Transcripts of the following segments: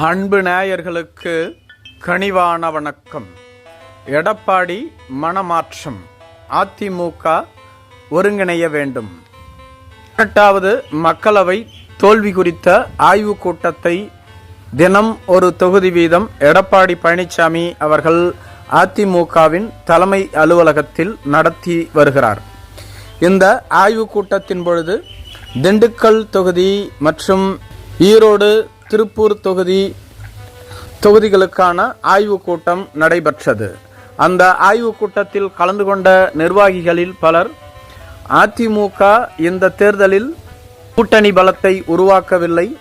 அன்பு நேயர்களுக்கு கனிவான வணக்கம். எடப்பாடி மனமாற்றம். அதிமுக ஒருங்கிணைய வேண்டும். எட்டாவது மக்களவை தோல்வி குறித்த ஆய்வுக் கூட்டத்தை தினம் ஒரு தொகுதி வீதம் எடப்பாடி பழனிசாமி அவர்கள் அதிமுகவின் தலைமை அலுவலகத்தில் நடத்தி வருகிறார். இந்த ஆய்வுக் கூட்டத்தின் பொழுது திண்டுக்கல் தொகுதி மற்றும் ஈரோடு திருப்பூர் தொகுதி தொகுதிகளுக்கான ஆய்வுக் கூட்டம் நடைபெற்றது. அந்த ஆய்வுக் கூட்டத்தில் கலந்து கொண்ட நிர்வாகிகளில் பலர் அதிமுக இந்த தேர்தலில் கூட்டணி பலத்தை உருவாக்கவில்லை.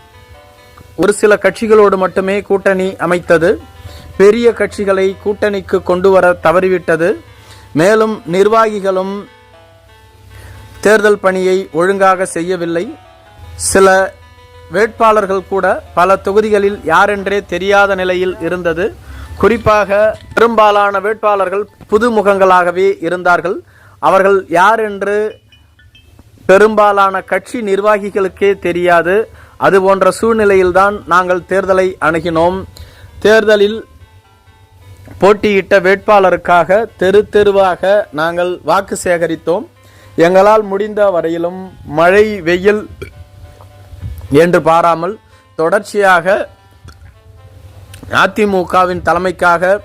ஒரு சில கட்சிகளோடு மட்டுமே கூட்டணி அமைத்தது. பெரிய கட்சிகளை கூட்டணிக்கு கொண்டு வர தவறிவிட்டது. மேலும் நிர்வாகிகளும் தேர்தல் பணியை ஒழுங்காக செய்யவில்லை. சில வேட்பாளர்கள் கூட பல தொகுதிகளில் யாரென்றே தெரியாத நிலையில் இருந்தது. குறிப்பாக பெரும்பாலான வேட்பாளர்கள் புதுமுகங்களாகவே இருந்தார்கள். அவர்கள் யார் என்று பெரும்பாலான கட்சி நிர்வாகிகளுக்கே தெரியாது. அது போன்ற சூழ்நிலையில்தான் நாங்கள் தேர்தலை அணுகினோம். தேர்தலில் போட்டியிட்ட வேட்பாளருக்காக தெரு தெருவாக நாங்கள் வாக்கு சேகரித்தோம். எங்களால் முடிந்த வரையிலும் மழை வெயில் என்று பாராமல் தொடர்ச்சியாக அதிமுகவின் தலைமைக்காக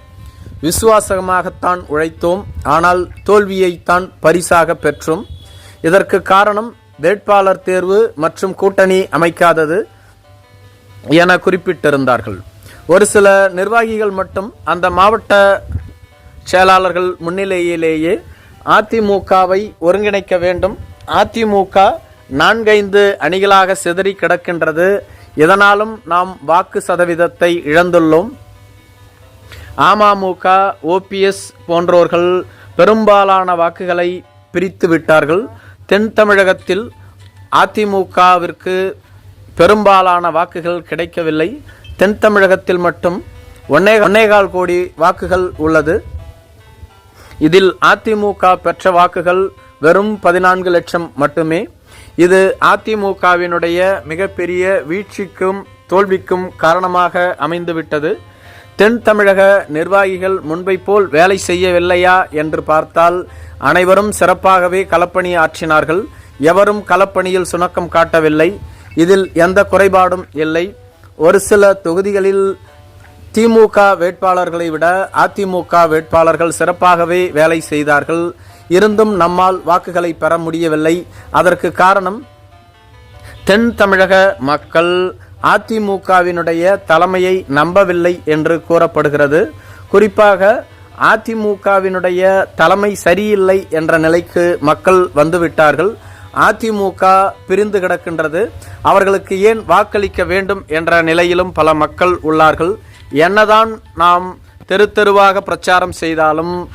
விசுவாசமாகத்தான் உழைத்தோம். ஆனால் தோல்வியைத்தான் பரிசாக பெற்றோம். இதற்கு காரணம் வேட்பாளர் தேர்வு மற்றும் கூட்டணி அமைக்காதது என குறிப்பிட்டிருந்தார்கள். ஒரு சில நிர்வாகிகள் மட்டும் அந்த மாவட்ட செயலாளர்கள் முன்னிலையிலேயே அதிமுகவை ஒருங்கிணைக்க வேண்டும். அதிமுக நான்கைந்து அணிகளாக சிதறி கிடக்கின்றது. இதனாலும் நாம் வாக்கு சதவீதத்தை இழந்துள்ளோம். அமமுக ஓபிஎஸ் போன்றோர்கள் பெரும்பாலான வாக்குகளை பிரித்து விட்டார்கள். தென் தமிழகத்தில் அதிமுகவிற்கு பெரும்பாலான வாக்குகள் கிடைக்கவில்லை. தென் தமிழகத்தில் மட்டும் ஒன்னே ஒன்னேகால் கோடி வாக்குகள் உள்ளது. இதில் அதிமுக பெற்ற வாக்குகள் வெறும் பதினான்கு லட்சம் மட்டுமே. இது அதிமுகவினுடைய மிகப்பெரிய வீழ்ச்சிக்கும் தோல்விக்கும் காரணமாக அமைந்துவிட்டது. தென் தமிழக நிர்வாகிகள் முன்பை போல் வேலை செய்யவில்லையா என்று பார்த்தால் அனைவரும் சிறப்பாகவே களப்பணி ஆற்றினார்கள். எவரும் களப்பணியில் சுணக்கம் காட்டவில்லை. இதில் எந்த குறைபாடும் இல்லை. ஒரு சில தொகுதிகளில் திமுக வேட்பாளர்களை விட அதிமுக வேட்பாளர்கள் சிறப்பாகவே வேலை செய்தார்கள். இருந்தும் நம்மால் வாக்குகளை பெற முடியவில்லை. அதற்கு காரணம் தென் தமிழக மக்கள் அதிமுகவினுடைய தலைமையை நம்பவில்லை என்று கூறப்படுகிறது. குறிப்பாக அதிமுகவினுடைய தலைமை சரியில்லை என்ற நிலைக்கு மக்கள் வந்துவிட்டார்கள். அதிமுக பிரிந்து கிடக்கின்றது. அவர்களுக்கு ஏன் வாக்களிக்க வேண்டும் என்ற நிலையிலும் பல மக்கள் உள்ளார்கள். என்னதான் நாம் தெரு தெருவாக பிரச்சாரம் செய்தாலும்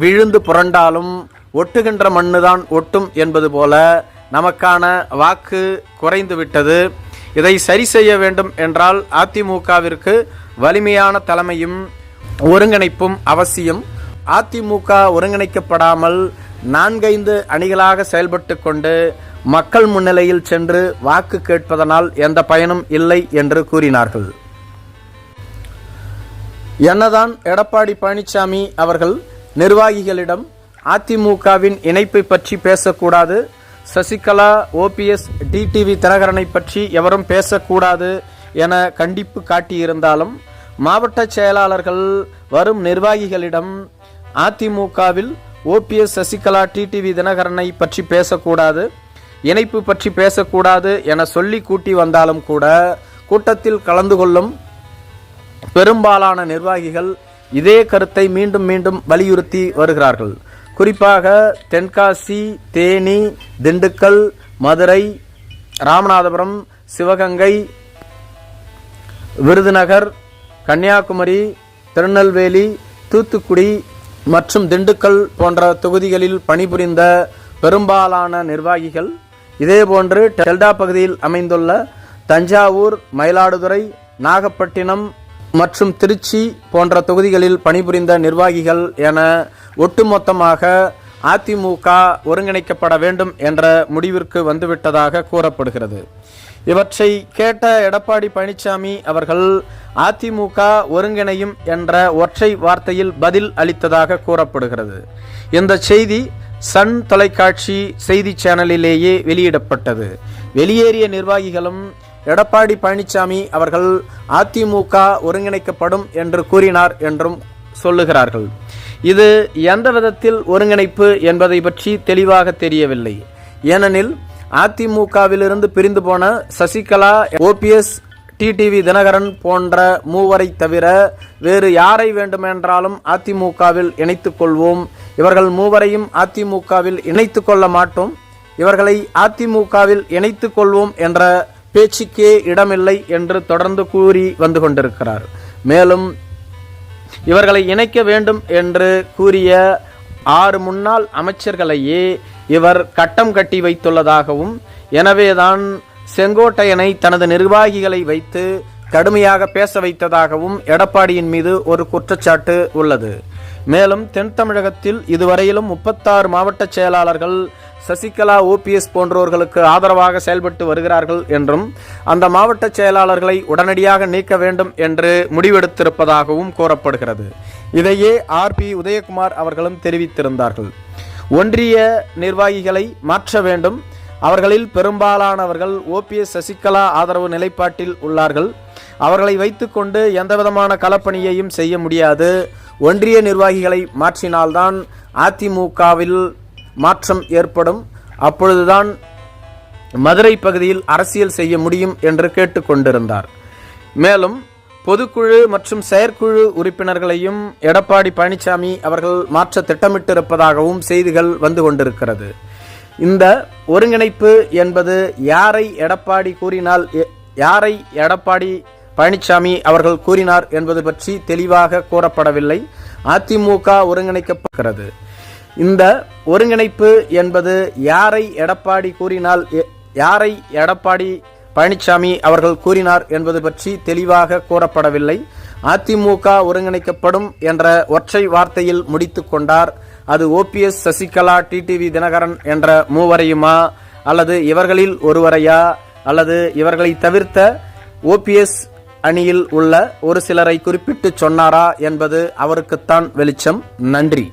விழுந்து புரண்டாலும் ஒட்டுகின்ற மண்ணுதான் ஒட்டும் என்பது போல நமக்கான வாக்கு குறைந்து விட்டது இதை சரி செய்ய வேண்டும் என்றால் அதிமுகவிற்கு வலிமையான தலைமையும் ஒருங்கிணைப்பும் அவசியம். அதிமுக ஒருங்கிணைக்கப்படாமல் நான்கைந்து அணிகளாக செயல்பட்டு கொண்டு மக்கள் முன்னிலையில் சென்று வாக்கு கேட்பதனால் எந்த பயனும் இல்லை என்று கூறினார்கள். என்னதான் எடப்பாடி பழனிசாமி அவர்கள் நிர்வாகிகளிடம் அதிமுகவின் இணைப்பை பற்றி பேசக்கூடாது சசிகலா ஓபிஎஸ் டிடிவி தினகரனை பற்றி எவரும் பேசக்கூடாது என கண்டிப்பு காட்டியிருந்தாலும் மாவட்ட செயலாளர்கள் வரும் நிர்வாகிகளிடம் அதிமுகவில் ஓபிஎஸ் சசிகலா டிடிவி தினகரனை பற்றி பேசக்கூடாது இணைப்பு பற்றி பேசக்கூடாது என சொல்லி கூட்டி வந்தாலும் கூட கூட்டத்தில் கலந்து கொள்ளும் பெரும்பாலான நிர்வாகிகள் இதே கருத்தை மீண்டும் மீண்டும் வலியுறுத்தி வருகிறார்கள். குறிப்பாக தென்காசி தேனி திண்டுக்கல் மதுரை ராமநாதபுரம் சிவகங்கை விருதுநகர் கன்னியாகுமரி திருநெல்வேலி தூத்துக்குடி மற்றும் திண்டுக்கல் போன்ற தொகுதிகளில் பணிபுரிந்த பெரும்பாலான நிர்வாகிகள் இதேபோன்று டெல்டா பகுதியில் அமைந்துள்ள தஞ்சாவூர் மயிலாடுதுறை நாகப்பட்டினம் மற்றும் திருச்சி போன்ற தொகுதிகளில் பணிபுரிந்த நிர்வாகிகள் என ஒட்டுமொத்தமாக அதிமுக ஒருங்கிணைக்கப்பட வேண்டும் என்ற முடிவிற்கு வந்துவிட்டதாக கூறப்படுகிறது. இவற்றை கேட்ட எடப்பாடி பழனிசாமி அவர்கள் அதிமுக ஒருங்கிணையும் என்ற ஒற்றை வார்த்தையில் பதில் அளித்ததாக கூறப்படுகிறது. இந்த செய்தி சன் தொலைக்காட்சி செய்தி சேனலிலேயே வெளியிடப்பட்டது. வெளியேறிய நிர்வாகிகளும் எடப்பாடி பழனிசாமி அவர்கள் அதிமுக ஒருங்கிணைக்கப்படும் என்று கூறினார் என்றும் சொல்லுகிறார்கள். இது எந்த விதத்தில் ஒருங்கிணைப்பு என்பதை பற்றி தெளிவாக தெரியவில்லை. ஏனெனில் அதிமுகவிலிருந்து பிரிந்து போன சசிகலா ஓபிஎஸ் டிடிவி தினகரன் போன்ற மூவரை தவிர வேறு யாரை வேண்டுமென்றாலும் அதிமுகவில் இணைத்துக் கொள்வோம். இவர்கள் மூவரையும் அதிமுகவில் இணைத்துக் கொள்ள மாட்டோம். இவர்களை அதிமுகவில் இணைத்துக் கொள்வோம் என்ற பேச்சுக்கே இடமில்லை என்று தொடர்ந்து கூறி வந்து கொண்டிருக்கிறார். மேலும் இவர்களை இணைக்க வேண்டும் என்று கூறிய ஆறு முன்னாள் அமைச்சர்களையே இவர் கட்டம் கட்டி வைத்துள்ளதாகவும் எனவேதான் செங்கோட்டையனை தனது நிர்வாகிகளை வைத்து கடுமையாக பேச வைத்ததாகவும் எடப்பாடியின் மீது ஒரு குற்றச்சாட்டு உள்ளது. மேலும் தென் தமிழகத்தில் இதுவரையிலும் முப்பத்தாறு மாவட்ட செயலாளர்கள் சசிகலா ஓபிஎஸ் போன்றோர்களுக்கு ஆதரவாக செயல்பட்டு வருகிறார்கள் என்றும் அந்த மாவட்ட செயலாளர்களை உடனடியாக நீக்க வேண்டும் என்று முடிவெடுத்திருப்பதாகவும் கூறப்படுகிறது. இதையே ஆர் பி உதயகுமார் அவர்களும் தெரிவித்திருந்தார்கள். ஒன்றிய நிர்வாகிகளை மாற்ற வேண்டும். அவர்களில் பெரும்பாலானவர்கள் ஓபிஎஸ் சசிகலா ஆதரவு நிலைப்பாட்டில் உள்ளார்கள். அவர்களை வைத்துக்கொண்டு எந்தவிதமான களப்பணியையும் செய்ய முடியாது. ஒன்றிய நிர்வாகிகளை மாற்றினால்தான் அதிமுகவில் மாற்றம் ஏற்படும். அப்பொழுதுதான் மதுரை பகுதியில் அரசியல் செய்ய முடியும் என்று கேட்டுக்கொண்டிருந்தார் மேலும் பொதுக்குழு மற்றும் செயற்குழு உறுப்பினர்களையும் எடப்பாடி பழனிசாமி அவர்கள் மாற்ற திட்டமிட்டிருப்பதாகவும் செய்திகள் வந்து கொண்டிருக்கிறது. இந்த ஒருங்கிணைப்பு என்பது யாரை எடப்பாடி கூறினால் யாரை எடப்பாடி பழனிசாமி அவர்கள் கூறினார் என்பது பற்றி தெளிவாக கூறப்படவில்லை. அதிமுக ஒருங்கிணைக்கப்படுகிறது. இந்த ஒருங்கிணைப்பு என்பது யாரை எடப்பாடி கூறினால் எ- யாரை எடப்பாடி பழனிசாமி அவர்கள் கூறினார் என்பது பற்றி தெளிவாக கூறப்படவில்லை. அதிமுக ஒருங்கிணைக்கப்படும் என்ற ஒற்றை வார்த்தையில் முடித்து கொண்டார். அது ஓபிஎஸ் சசிகலா டிடிவி தினகரன் என்ற மூவரையுமா அல்லது இவர்களில் ஒருவரையா அல்லது இவர்களை தவிர்த்த ஓபிஎஸ் அணியில் உள்ள ஒரு சிலரை குறிப்பிட்டு சொன்னாரா என்பது அவருக்குத்தான் வெளிச்சம். நன்றி.